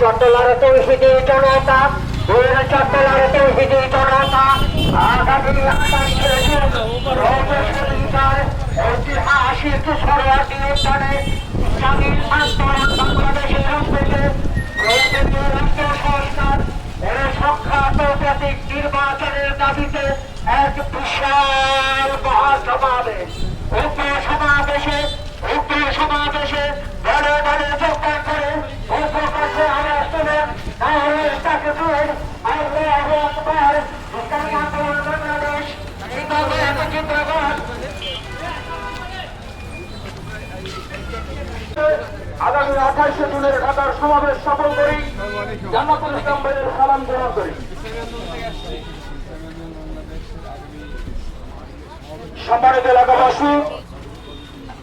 চট্টলারে তৌহিদি জনতা দুই চট্টলারে তৌহিদি জনতা আগামী ঐতিহাসিক নির্বাচনের দাবিতে এক বিশাল মহাসমাবেশ। আগামী আঠাশে জুনের ঢাকার সমাবেশ সফল করি। জান্নাতুল ইসলাম ভাইয়ের সালাম গ্রহণ করি। সম্মানিত এলাকাবাসী,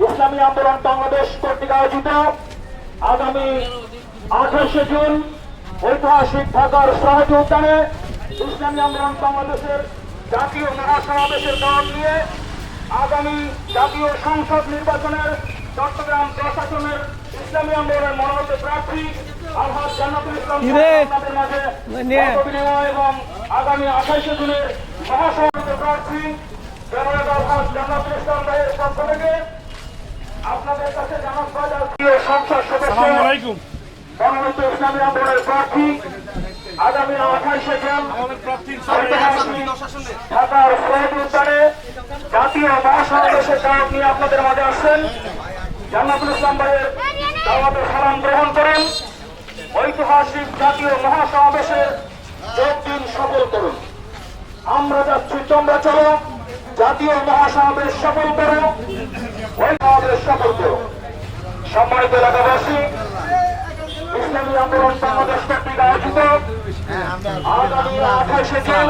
ইসলামী আন্দোলন বাংলাদেশ কর্তৃক আয়োজিত আগামী আঠাশে জুন ঐতিহাসিক ঢাকার সহজ উদ্যানে ইসলামী আন্দোলন বাংলাদেশের জাতীয় মহাসমাবেশের দাওয়াত নিয়ে আগামী জাতীয় সংসদ নির্বাচনের চট্টগ্রাম প্রশাসনের ইসলামী আন্দোলনের মনোনীত প্রার্থী আলহাজ জান্নাতুল ইসলাম আপনাদের মাঝে বিনিময় এবং আগামী আঠাশে জুনের মহাসমাবেশ প্রার্থী জনাব আলহাজ জান্নাতুল ইসলাম ভাইয়ের পক্ষ থেকে আপনাদের কাছে বাজার প্রিয় সংসদ সদস্য মনোনীত ইসলামী আন্দোলনের প্রার্থী আগামী আঠাশে জুন ঢাকার শহীদ উদ্যানে জাতীয় মহাসমাবেশের দাওয়াত নিয়ে আপনাদের মাঝে আসছেন। জান্নাতুল ইসলাম ভাইয়ের দাওয়াতে সালাম গ্রহণ করুন। ঐতিহাসিক জাতীয় মহাসমাবেশের যোগ দিন সফল করুন। আমরা যাচ্ছি তোমরা চলো। জাতীয় মহাসমাবেশ সফল করো। ওই সফল করো। সম্মানিত এলাকাবাসী ইসলামী আন্দোলন বাংলাদেশ কর্তৃক আয়োজিত আগামী আঠাশে জুন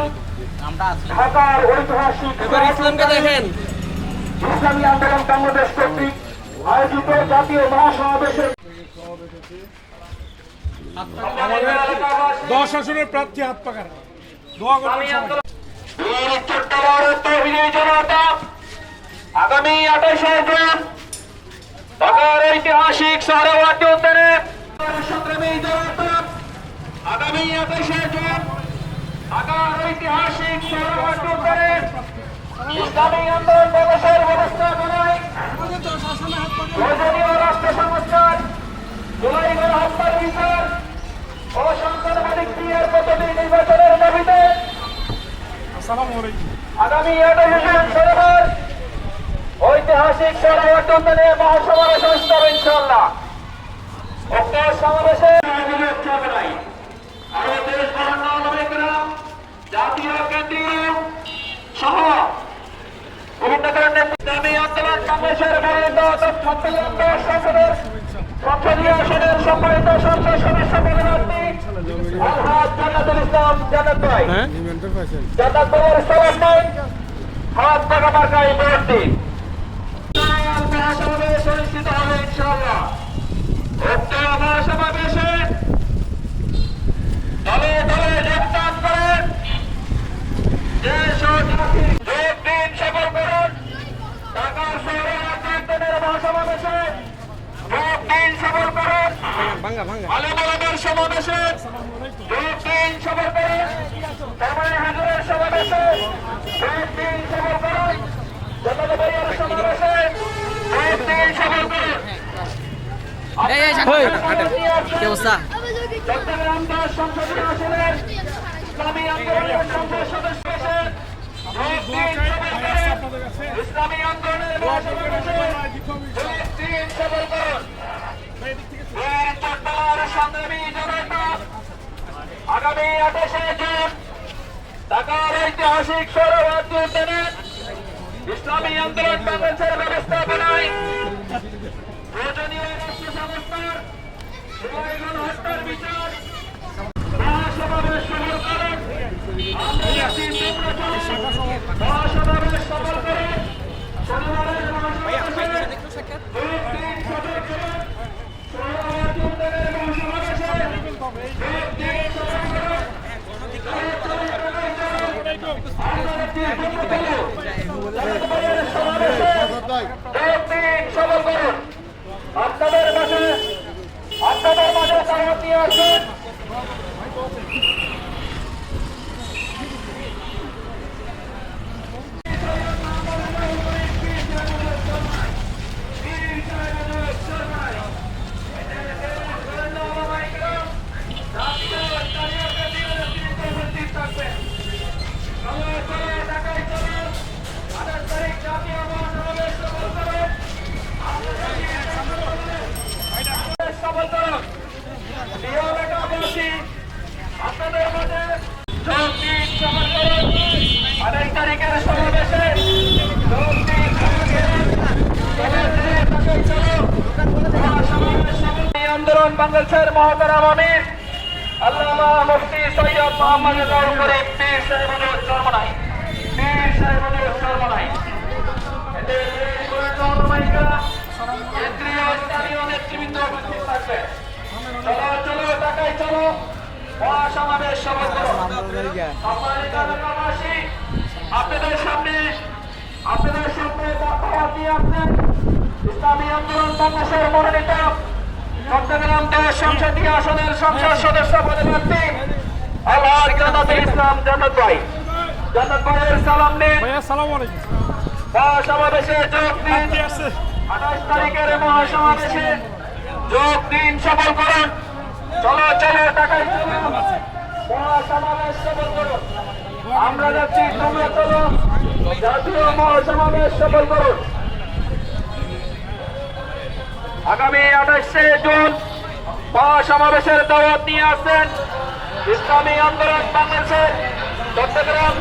ঢাকার ঐতিহাসিক ইসলামী আন্দোলন বাংলাদেশ কর্তৃক আয়োজিত জাতীয় মহাসমাবেশে আমাদের দশ আসনের প্রার্থী হাত পাকার। দোয়া করবেন আগামী আঠাশে জুন ঢাকার ঐতিহাসিক সহরওয়ার্দী উদ্যানে সংগ্রামী জনতা আগামী আঠাশে জুন ঢাকার ঐতিহাসিক সহরওয়ার্দী উদ্যানে ইসলামী আন্দোলন দিবসের ব্যবস্থাপনায় প্রয়োজনীয় আগামী ঐতিহাসিক সরবর্তনে মহাসমাবেশ অনুষ্ঠিত হবে ইনশাল্লাহ সমাবেশে আরও দেশ জাতীয় কেন্দ্রীয় সহ বিভিন্ন ধরনের বাংলাদেশের সংসদের সংসদীয় আসনের সম্মানিত সংসদ সদস্য পদপ্রার্থী আলহাজ জান্নাতুল ইসলাম জান্নাত ভাই। জান্নাত ভাইয়ের সালাম হাত পাকা মার্কায় ভোট দিন মহাসমাবেশ অনুষ্ঠিত হবে ইনশাআল্লাহ উক্ত মহাসমাবেশে দলে দলে যোগদান করেন দেশ ও জাতির যোগ দিন সফল করুন ঢাকার শহরে আন্তর্জাতিক মহাসমাবেশে যোগ আলেমদের সমাবেশে হাজুরের ভাইয়ের চট্টগ্রাম সংসদীয় আসনের ইসলামী আন্দোলনের সংসদ সদস্য ইসলামী আন্দোলনের মহাসমাবেশে যোগ দিন সফল করুন বীর চট্টগ্রামের সংগ্রামী জনতা আগামী আঠাশে জুন ঢাকার ঐতিহাসিক সৌরভাগ্য উদ্যানে ইসলামী আন্দোলন বাংলাদেশের ব্যবস্থাপনায় প্রয়োজনীয় রাষ্ট্র বিচার। মহাসমাবেশ সফল করেন। মহাসমাবেশ সফল শনিবারের মহাসমাবেশে যোগ দিন সফল করে সৌরভাগ্য উদ্যানের মহাসমাবেশে যোগ দিন সফল করে আপনাদের মাঝে আপনাদের মাঝে দাওয়াত নিয়ে আসেন সফল করুন প্রিয় এলাকাবাসী আপনাদের মাঝে যোগ দিন সফল করুন আড়াই তারিখের সমাবেশে যোগ দিন সফল করুন সমাবেশে তাকাই চলো মহাসমাবেশ সফল এই আন্দোলন বাংলাদেশের মহতারাম আমির আল্লামা মুফতি সৈয়দ মোহাম্মদ গৌর করিম পীর সাহেবুল চরমনাই পীর সাহেবুল চরমনাই এদের গৌরবাইকা কেন্দ্রীয় স্থানীয় নেতৃবৃন্দ উপস্থিত থাকবে চলো চলো টাকায় চলো সম্মানিত এলাকাবাসী, আপনাদের সামনে আপনাদের সামনে বক্তব্য দিয়ে আসছেন ইসলামী আন্দোলন বাংলাদেশের মনোনীত চট্টগ্রাম দেশ সংসদীয় আসনের সংসদ সদস্য পদপ্রার্থী আল্লাহ জান্নাতুল ইসলাম জান্নাত ভাই। জান্নাত ভাইয়ের সালাম নিন। মহাসমাবেশে যোগ দিন। আঠাশ তারিখের মহাসমাবেশে যোগ দিন সফল করুন চলো চলো আমরা যাচ্ছি জাতীয় মহাসমাবেশ সফল করুন আগামী আঠাশে জুন মহাসমাবেশের দাওয়াত নিয়ে আসছেন ইসলামী আন্দোলন বাংলাদেশের চট্টগ্রাম